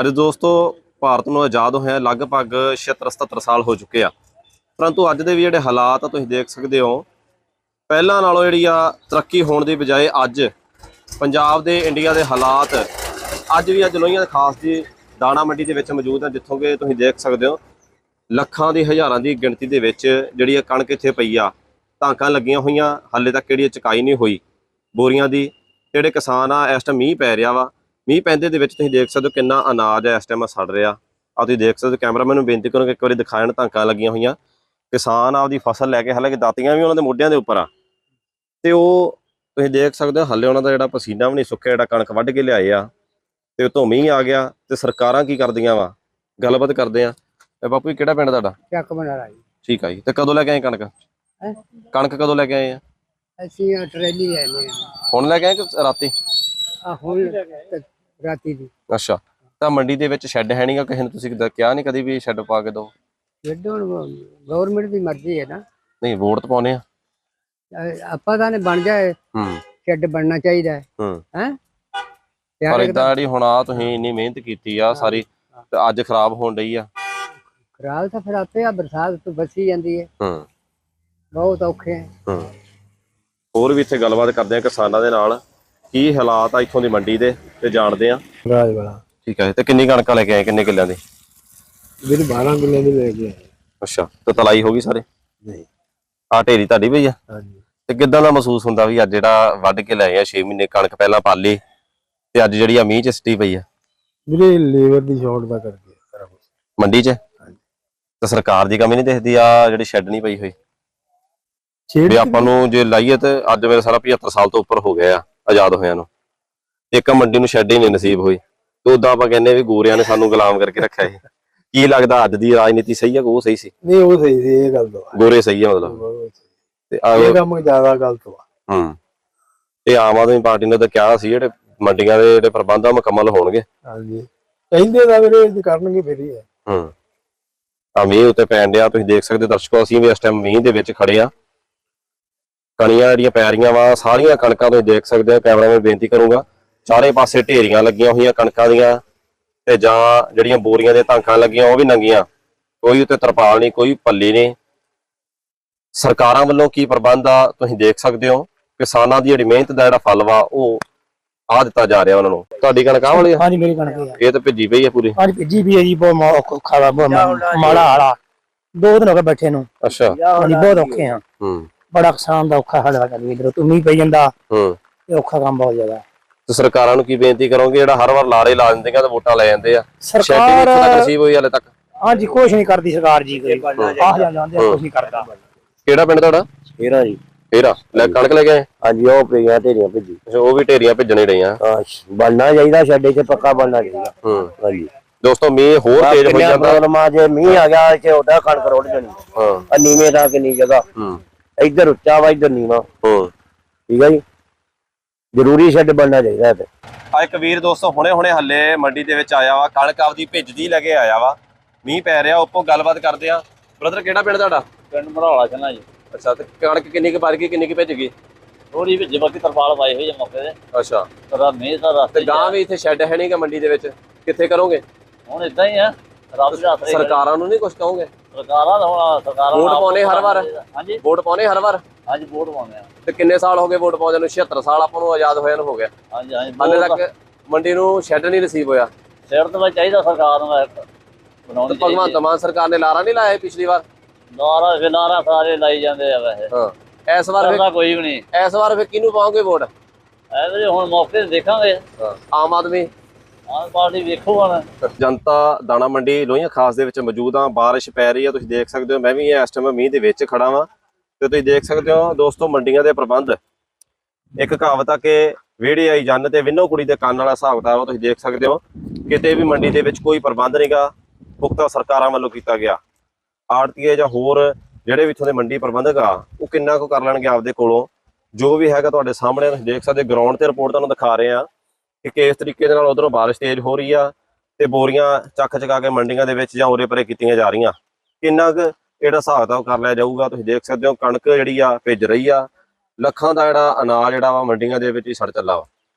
ਅੱਜ ਦੋਸਤੋ, ਭਾਰਤ ਨੂੰ ਆਜ਼ਾਦ ਹੋਇਆ ਲਗਭਗ 76-77 ਸਾਲ ਹੋ ਚੁੱਕੇ ਆ। ਪਰੰਤੂ ਅੱਜ ਦੇ ਵੀ ਜਿਹੜੇ ਹਾਲਾਤ ਆ, ਤੁਸੀਂ ਦੇਖ ਸਕਦੇ ਹੋ, ਪਹਿਲਾਂ ਨਾਲੋਂ ਜਿਹੜੀ ਆ ਤਰੱਕੀ ਹੋਣ ਦੀ ਬਜਾਏ ਅੱਜ ਪੰਜਾਬ ਦੇ, ਇੰਡੀਆ ਦੇ ਹਾਲਾਤ ਅੱਜ ਵੀ ਅੱਜ ਲੋਹੀਆਂ ਦੇ ਖਾਸ ਦੀ ਦਾਣਾ ਮੰਡੀ ਦੇ ਵਿੱਚ ਮੌਜੂਦ ਆ, ਜਿੱਥੋਂ ਕਿ ਤੁਸੀਂ ਦੇਖ ਸਕਦੇ ਹੋ, ਲੱਖਾਂ ਦੀ, ਹਜ਼ਾਰਾਂ ਦੀ ਗਿਣਤੀ ਦੇ ਵਿੱਚ ਜਿਹੜੀ ਆ ਕਣਕ ਇੱਥੇ ਪਈ ਆ। ਧਾਂਕਾਂ ਲੱਗੀਆਂ ਹੋਈਆਂ, ਹਾਲੇ ਤੱਕ ਕਿਹੜੀ ਇਹ ਚੁਕਾਈ ਨਹੀਂ ਹੋਈ। ਬੋਰੀਆਂ ਦੀ, ਜਿਹੜੇ ਕਿਸਾਨ ਆ, ਇਸ ਟਾਈਮ ਮੀਂਹ ਪੈ ਰਿਹਾ ਵਾ ਮੀਂਹ ਪੈਂਦੇ ਦੇ ਵਿੱਚ ਤੁਸੀਂ ਦੇਖ ਸਕਦੇ ਹੋ ਕਿੰਨਾ ਅਨਾਜ ਹੈ ਇਸ ਟਾਈਮ ਸੜ ਰਿਹਾ। ਆ ਤੁਸੀਂ ਦੇਖ ਸਕਦੇ ਹੋ ਕੈਮਰਾਮੈਨ ਨੂੰ ਬੇਨਤੀ ਕਰੂੰਗਾ ਇੱਕ ਵਾਰੀ ਦਿਖਾਣ ਧਾਂਕਾਂ ਲੱਗੀਆਂ ਹੋਈਆਂ। ਕਿਸਾਨ ਆਪਦੀ ਫਸਲ ਲੈ ਕੇ ਹਾਲਾਂਕਿ ਦਾਤੀਆਂ ਵੀ ਉਹਨਾਂ ਦੇ ਮੋਢਿਆਂ ਦੇ ਉੱਪਰ ਆ। ਤੇ ਉਹ ਤੁਸੀਂ ਦੇਖ ਸਕਦੇ ਹੋ ਹਾਲੇ ਉਹਨਾਂ ਦਾ ਜਿਹੜਾ ਪਸੀਨਾ ਵੀ ਨਹੀਂ ਸੁੱਕਿਆ ਜਿਹੜਾ ਕਣਕ ਵੱਢ ਕੇ ਲਿਆਏ ਆ। ਤੇ ਉਤੋਂ ਮੀਂਹ ਆ ਗਿਆ ਤੇ ਸਰਕਾਰਾਂ ਕੀ ਕਰਦੀਆਂ ਵਾ? ਗੱਲਬਾਤ ਕਰਦੇ ਆ। ਤੇ ਬਾਪੂ ਜੀ ਕਿਹੜਾ ਪਿੰਡ ਤੁਹਾਡਾ? ਚੱਕ ਬਣਾ ਜੀ ਠੀਕ ਆ ਜੀ। ਤੇ ਕਦੋਂ ਲੈ ਕੇ ਆਏ ਕਣਕ? ਕਣਕ ਕਦੋਂ ਲੈ ਕੇ ਆਏ ਆ? ਅਸੀਂ ਟਰੈਲੀ ਲੈਨੇ ਹੁਣ ਲੈ ਕੇ ਆਏ ਕਿ ਰਾਤੀ? ਆ ਹੁਣ ਰਾਤੀ ਦੀ। ਅੱਛਾ। ਤਾਂ ਮੰਡੀ ਦੇ ਵਿੱਚ ਸ਼ੈੱਡ ਹੈ ਨਹੀਂਗਾ ਕਿਸੇ ਨੂੰ? ਤੁਸੀਂ ਦ- ਕਿਹਾ ਨਹੀਂ ਕਦੀ ਵੀ ਸ਼ੈੱਡ ਪਾ ਕੇ ਦਿਓ? ਜਦੋਂ ਗਵਰਨਮੈਂਟ ਦੀ ਮਰਜ਼ੀ ਹੈ ਨਾ। ਨਹੀਂ ਵੋਟ ਤਾਂ ਪਾਉਨੇ ਆ। ਆਪਾਂ ਤਾਂ ਨੇ ਬਣ ਜਾਏ ਹੂੰ। ਸ਼ੈੱਡ ਬਣਨਾ ਚਾਹੀਦਾ ਹੈ। ਹੂੰ। ਹੈ? ਪਰ ਇਦਾਂ ਜਿਹੜੀ ਹੁਣ ਆ ਤੁਸੀਂ ਇੰਨੀ ਮਿਹਨਤ ਕੀਤੀ ਆ ਸਾਰੀ ਤੇ ਅੱਜ ਖਰਾਬ ਹੋਣ ਡਈ ਆ। ਖਰਾਬ ਤਾਂ ਫਿਰ ਆਪੇ ਆ ਬਰਸਾਤ ਤੋਂ ਬਚੀ ਜਾਂਦੀ ਹੈ। ਹੂੰ। ਬਹੁਤ ਔਖੇ ਹੈ ਹੂੰ। ਹੋਰ ਵੀ ਇੱਥੇ ਗੱਲਬਾਤ ਕਰਦੇ ਆ ਕਿਸਾਨਾਂ ਦੇ ਨਾਲ। ਕੀ ਹਾਲਾਤ ਆ ਇੱਥੋਂ ਦੀ ਮੰਡੀ ਦੇ ਤੇ ਜਾਣਦੇ ਆ? ਰਾਜ ਵਾਲਾ। ਠੀਕ ਹੈ ਤੇ ਕਿੰਨੀ ਕਣਕਾਂ ਲੈ ਕੇ ਆਏ ਕਿੰਨੇ ਕਿੱਲਿਆਂ ਦੀ? ਵੀਰ 12 ਕਿੱਲੇ ਦੀ ਲੈ ਗਿਆ ਅੱਛਾ ਤੇ ਤਲਾਈ ਹੋ ਗਈ ਸਾਰੇ? ਨਹੀਂ। ਆ ਢੇਰੀ ਤੁਹਾਡੀ ਪਈ ਆ? ਹਾਂਜੀ। ਤੇ ਕਿੱਦਾਂ ਦਾ ਮਹਿਸੂਸ ਹੁੰਦਾ ਵੀ ਅੱਜ ਜਿਹੜਾ ਵੱਢ ਕੇ ਲਏ ਆ 6 ਮਹੀਨੇ ਕਣਕ ਪਹਿਲਾਂ ਪਾਲੀ ਤੇ ਅੱਜ ਜਿਹੜੀ ਆ ਮੀਂਹ ਚ ਸਟੀ ਪਈ ਆ? ਵੀਰੇ ਲੇਬਰ ਦੀ ਸ਼ਾਰਟ ਦਾ ਕਰਕੇ ਸਾਰਾ ਕੁਝ ਮੰਡੀ 'ਚ? ਤੇ ਸਰਕਾਰ ਦੀ ਕਮੀ ਨਹੀਂ ਦਿਖਦੀ ਆ ਜਿਹੜੀ ਸ਼ੈੱਡ ਨਹੀਂ ਪਈ ਹੋਈ? ਵੀ ਆਪਾਂ ਨੂੰ ਜੇ ਲਾਈਏ ਤੇ ਅੱਜ ਮੇਰੇ ਸਾਰਾ 75 ਸਾਲ ਤੋਂ ਉੱਪਰ ਹੋ ਗਏ ਆ। ਆਜ਼ਾਦ ਹੋਇਆਂ ਨੂੰ। ਇੱਕ ਮੰਡੀ ਨੂੰ ਸ਼ੈੱਡ ਹੀ ਨਹੀਂ ਨਸੀਬ ਹੋਈ। ਤੇ ਉਦਾਂ ਆਪਾਂ ਕਹਿੰਦੇ ਵੀ ਗੋਰਿਆਂ ਨੇ ਸਾਨੂੰ ਗੁਲਾਮ ਕਰਕੇ ਰੱਖਿਆ ਇਹ ਕੀ ਲੱਗਦਾ ਅੱਜ ਦੀ ਰਾਜਨੀਤੀ ਸਹੀ ਆ ਕਿ ਉਹ ਸਹੀ ਸੀ? ਨਹੀਂ ਉਹ ਸਹੀ ਸੀ ਇਹ ਗੱਲ ਤੋਂ ਗੋਰੇ ਸਹੀ ਆ ਮਤਲਬ। ਤੇ ਆ ਇਹ ਕੰਮ ਜ਼ਿਆਦਾ ਗਲਤ ਵਾ। ਹੂੰ। ਇਹ ਆਮ ਆਦਮੀ ਪਾਰਟੀ ਨੇ ਤਾਂ ਕਿਹਾ ਸੀ ਜਿਹੜੇ ਮੰਡੀਆਂ ਦੇ ਜਿਹੜੇ ਪ੍ਰਬੰਧ ਆ ਮੁਕੰਮਲ ਹੋਣਗੇ। ਹਾਂਜੀ। ਕਹਿੰਦੇ ਤਾਂ ਵੀਰੇ ਇਹ ਕਰਨਗੇ ਫਿਰ ਹੀ ਹੈ ਹੂੰ। ਆ ਮੀਂਹ ਉੱਤੇ ਪੈਣ ਡਿਆ ਤੁਸੀਂ ਦੇਖ ਸਕਦੇ ਹੋ ਦਰਸ਼ਕੋ ਅਸੀਂ ਵੀ ਇਸ ਟਾਈਮ ਮੀਂਹ ਦੇ ਵਿੱਚ ਖੜੇ ਆ। ਕਣੀਆਂ ਜਿਹੜੀਆਂ ਪੈ ਰਹੀਆਂ ਵਾ ਸਾਰੀਆਂ ਕਣਕਾਂ ਤੁਸੀਂ ਦੇਖ ਸਕਦੇ ਹੋ ਕੈਮਰਾਮੈਨ ਬੇਨਤੀ ਕਰੂੰਗਾ। ਚਾਰੇ ਪਾਸੇ ਢੇਰੀਆਂ ਲੱਗੀਆਂ ਹੋਈਆਂ ਕਣਕਾਂ ਦੀਆਂ ਤੇ ਜਾਂ ਜਿਹੜੀਆਂ ਬੋਰੀਆਂ ਦੇ ਧਾਂਕਾਂ ਲੱਗੀਆਂ ਉਹ ਵੀ ਨੰਗੀਆਂ। ਕੋਈ ਉੱਤੇ ਤਰਪਾਲ ਨਹੀਂ ਕੋਈ ਪੱਲੀ ਨਹੀਂ। ਸਰਕਾਰਾਂ ਵੱਲੋਂ ਕੀ ਪ੍ਰਬੰਧ ਆ ਤੁਸੀਂ ਦੇਖ ਸਕਦੇ ਹੋ। ਕਿਸਾਨਾਂ ਦੀ ਜਿਹੜੀ ਮਿਹਨਤ ਦਾ ਜਿਹੜਾ ਫਲ ਵਾ ਉਹ ਆ ਦਿੱਤਾ ਜਾ ਰਿਹਾ ਉਹਨਾਂ ਨੂੰ। ਤੁਹਾਡੀ ਕਣਕ ਆਹ ਵਾਲੀ ਆ? ਹਾਂਜੀ ਮੇਰੀ ਕਣਕ ਹੈ ਇਹ ਤਾਂ ਭਿੱਜੀ ਪਈ ਆ ਪੂਰੀ। ਅੱਜ ਭੇਜੀ ਵੀ ਹੈ ਜੀ ਬਹੁਤ ਮਾ- ਔਖਾ ਬਹੁਤ ਮਾ- ਮਾੜਾ ਹਾਲਾ ਦੋ ਦਿਨ ਹੋ ਗਏ ਬੈਠੇ ਨੂੰ। ਅੱਛਾ। ਹਾਂਜੀ ਬਹੁਤ ਔਖੇ ਆ। ਹੂੰ। ਬੜਾ ਕਿਸਾਨ ਦਾ ਔਖਾ ਹਾਲ ਚੱਲ ਵੀ ਇਧਰ ਤੂੰ ਮੀਂਹ ਪਈ ਜਾਂਦਾ ਹੂੰ। ਇਹ ਔਖਾ ਕੰਮ ਬਹੁਤ ਜ਼ਿਆਦਾ। ਤੇ ਸਰਕਾਰਾਂ ਨੂੰ ਕੀ ਬੇਨਤੀ ਕਰੋਗੇ ਜਿਹੜਾ ਹਰ ਵਾਰ ਲਾਰੇ ਲਾ ਦਿੰਦੀਆਂ ਤੇ ਵੋਟਾਂ ਲੈ ਜਾਂਦੇ ਆ? ਸ਼ੈਡ ਹੀ ਨਹੀਂ ਇੱਥੇ ਤੱਕ ਨਸੀਬ ਹੋਈ ਹਲੇ ਤੱਕ? ਹਾਂਜੀ ਕੁਛ ਨਹੀਂ ਕਰਦੀ ਸਰਕਾਰ ਜੀ ਕੋਈ। ਆਹ ਜਾਂ ਜਾਂਦੇ ਕੁਛ ਨਹੀਂ ਕਰਦਾ। ਕਿਹੜਾ ਪਿੰਡ ਤੁਹਾਡਾ? ਫੇਰਾ ਜੀ। ਫੇਰਾ ਲੈ ਕਣਕ ਲੈ ਕੇ ਆਏ? ਹਾਂਜੀ ਉਹ ਪਈਆਂ ਢੇਰੀਆਂ ਭੇਜੀ। ਅੱਛਾ ਉਹ ਵੀ ਢੇਰੀਆਂ ਭੇਜਣੇ ਰਹੀਆਂ ਹਾਂ ਬਣਨਾ ਚਾਹੀਦਾ ਛੱਡੇ ਚ ਪੱਕਾ ਬਣਨਾ ਚਾਹੀਦਾ। ਹੂੰ। ਹਾਂਜੀ। ਦੋਸਤੋ ਮੀਂਹ ਹੋਰ ਤੇਜ਼ ਹੋ ਜਾਂਦਾ। ਆ ਜੇ ਮੀਂਹ ਆ ਗਿਆ ਇੱਥੇ ਉਹਦਾ ਕਣਕ ਰੋੜ ਜਾਣੀ। ਹਾਂ। ਆ ਨੀਵੇਂ ਦਾ ਕਿੰਨੀ ਜਗ੍ਹਾ। ਹੂੰ। ਇੱਧਰ ਉੱਚਾ ਵਾ ਇੱਧਰ ਨੀਵਾ। ਹੂੰ ਠੀਕ ਹੈ ਜੀ? ਜ਼ਰੂਰੀ ਛੱਡ ਬਣਨਾ ਚਾਹੀਦਾ ਤੇ ਆ ਇੱਕ ਵੀਰ ਦੋਸਤੋ ਹੁਣੇ ਹੁਣੇ ਹੱਲੇ ਮੰਡੀ ਦੇ ਵਿੱਚ ਆਇਆ ਵਾ ਕਣਕ ਆਪਦੀ ਭਿੱਜਦੀ ਲੈ ਕੇ ਆਇਆ ਵਾ। ਮੀਂਹ ਪੈ ਰਿਹਾ ਉੱਪਰੋਂ ਗੱਲਬਾਤ ਕਰਦੇ ਆ ਬ੍ਰਦਰ ਕਿਹੜਾ ਪਿੰਡ ਤੁਹਾਡਾ? ਪਿੰਡ ਮਰਾਲਾ ਚਨਾ ਜੀ। ਅੱਛਾ ਤੇ ਕਣਕ ਕਿੰਨੀ ਕੁ ਭਰ ਗਈ ਕਿੰਨੀ ਕੁ ਭਿੱਜ ਗਈ? ਥੋੜੀ ਵਿੱਚ ਬਾਕੀ ਤਰਪਾਲ ਪਾਈ ਹੋਈ ਹੈ ਮੌਕੇ ਤੇ। ਅੱਛਾ। ਤਰਾ ਮੀਂਹ ਦਾ ਰਸਤੇ ਤੇ ਗਾਂ ਵੀ ਇੱਥੇ ਸ਼ੈੱਡ ਹੈ ਨਹੀਂਗਾ ਮੰਡੀ ਦੇ ਵਿੱਚ? ਕਿੱਥੇ ਕਰੋਗੇ? ਹੁਣ ਇਦਾਂ ਹੀ ਆ। ਰੱਬ ਦੇ ਹੱਥ ਸਰਕਾਰਾਂ ਨੂੰ ਨਹੀਂ ਕੁਝ ਕਹੋਗੇ? ਸਰਕਾਰਾਂ ਦਾ ਹੁਣ ਸਰਕਾਰਾਂ ਵੋਟ ਪਾਉਣੇ ਹਰ ਵਾਰ? ਹਾਂਜੀ। ਵੋਟ ਪਾਉਣੇ ਹਰ ਵਾਰ? ਹਾਂਜੀ ਵੋਟ ਪਾਉਂਦੇ ਆ। ਤੇ ਕਿੰਨੇ ਸਾਲ ਹੋ ਗਏ ਵੋਟ ਪਾਉਂਦੇ ਨੂੰ? 76 ਸਾਲ ਆਪਾਂ ਨੂੰ ਆਜ਼ਾਦ ਹੋਇਆ ਨੂੰ ਹੋ ਗਿਆ। ਹਾਂਜੀ ਹਾਂਜੀ ਹਾਲੇ ਤੱਕ ਮੰਡੀ ਨੂੰ ਸ਼ੈੱਡ ਨਹੀਂ ਨਸੀਬ ਹੋਇਆ। ਸਿਰ ਤੇ ਚਾਹੀਦਾ ਸਰਕਾਰ ਨੂੰ ਬਣਾਉਣੀ ਭਗਵੰਤ ਮਾਨ ਸਰਕਾਰ ਨੇ ਲਾਰਾ ਨਹੀਂ ਲਾਇਆ ਪਿਛਲੀ ਵਾਰ? ਨਾਰਾ ਫਿਨਾਰਾ ਸਾਰੇ ਲਾਈ ਜਾਂਦੇ ਆ ਵੈਸੇ। ਹਾਂ। ਇਸ ਵਾਰ ਕਰਦਾ ਕੋਈ ਵੀ ਨਹੀਂ। ਇਸ ਵਾਰ ਫਿਰ ਕਿਹਨੂੰ ਪਾਓਗੇ ਵੋਟ? ਐਵੇਂ ਹੁਣ ਮੌਕੇ ਦੇਖਾਂਗੇ। ਆਮ ਆਦਮੀ? ਆਮ ਪਾਰਟੀ ਵੇਖੋ ਹੁਣ। ਜਨਤਾ ਦਾਣਾ ਮੰਡੀ ਲੋਹੀਆਂ ਖਾਸ ਦੇ ਵਿੱਚ ਮੌਜੂਦ ਆ, ਬਾਰਿਸ਼ ਪੈ ਰਹੀ ਆ, ਤੁਸੀਂ ਦੇਖ ਸਕਦੇ ਹੋ, ਮੈਂ ਵੀ ਇਸ ਟਾਈਮ ਮੀਂਹ ਦੇ ਵਿੱਚ ਖੜਾ ਵਾਂ। ਤੇ ਤੁਸੀਂ ਦੇਖ ਸਕਦੇ ਹੋ ਦੋਸਤੋ ਮੰਡੀਆਂ ਦੇ ਪ੍ਰਬੰਧ। ਇੱਕ ਕਹਾਵਤ ਆ ਕਿ ਵਿਹੜੇ ਆਈ ਜੰਨ ਤੇ ਵਿੰਨੋ ਕੁੜੀ ਦੇ ਕੰਨ ਵਾਲਾ ਹਿਸਾਬ ਕਿਤਾਬ ਆ, ਤੁਸੀਂ ਦੇਖ ਸਕਦੇ ਹੋ। ਕਿਤੇ ਵੀ ਮੰਡੀ ਦੇ ਵਿੱਚ ਕੋਈ ਪ੍ਰਬੰਧ ਨਹੀਂਗਾ ਪੁਖਤਾ ਸਰਕਾਰਾਂ ਵੱਲੋਂ ਕੀਤਾ ਗਿਆ। ਆੜਤੀਏ ਜਾਂ ਹੋਰ ਜਿਹੜੇ ਵੀ ਇੱਥੋਂ ਦੇ ਮੰਡੀ ਪ੍ਰਬੰਧਕ ਆ, ਉਹ ਕਿੰਨਾ ਕੁ ਕਰ ਲੈਣਗੇ ਆਪਦੇ ਕੋਲੋਂ। ਜੋ ਵੀ ਹੈਗਾ ਤੁਹਾਡੇ ਸਾਹਮਣੇ, ਤੁਸੀਂ ਦੇਖ ਸਕਦੇ ਗਰਾਊਂਡ ਤੇ ਰਿਪੋਰਟ ਤੁਹਾਨੂੰ ਦਿਖਾ ਰਹੇ ਆ। ਕਿ ਕਿਸ ਤਰੀਕੇ ਦੇ ਨਾਲ ਉਧਰੋਂ ਬਾਰਿਸ਼ ਤੇਜ਼ ਹੋ ਰਹੀ ਆ ਤੇ ਬੋਰੀਆਂ ਚੱਕ ਚਕਾ ਕੇ ਮੰਡੀਆਂ ਦੇ ਵਿੱਚ ਜਾਂ ਉਰੇ ਪਰੇ ਕੀਤੀਆਂ ਜਾ ਰਹੀਆਂ। ਕਿੰਨਾ ਕੁ ਜਿਹੜਾ ਹਿਸਾਬ ਕਿਤਾਬ ਕਰ ਲਿਆ ਜਾਊਗਾ? ਤੁਸੀਂ ਦੇਖ ਸਕਦੇ ਹੋ ਕਣਕ ਜਿਹੜੀ ਆ ਭਿੱਜ ਰਹੀ ਆ। ਲੱਖਾਂ ਦਾ ਜਿਹੜਾ ਅਨਾਜ ਜਿਹੜਾ ਵਾ ਮੰਡੀਆਂ ਦੇ ਵਿੱਚ ਹੀ ਸੜ ਚੱਲਾ ਵਾ।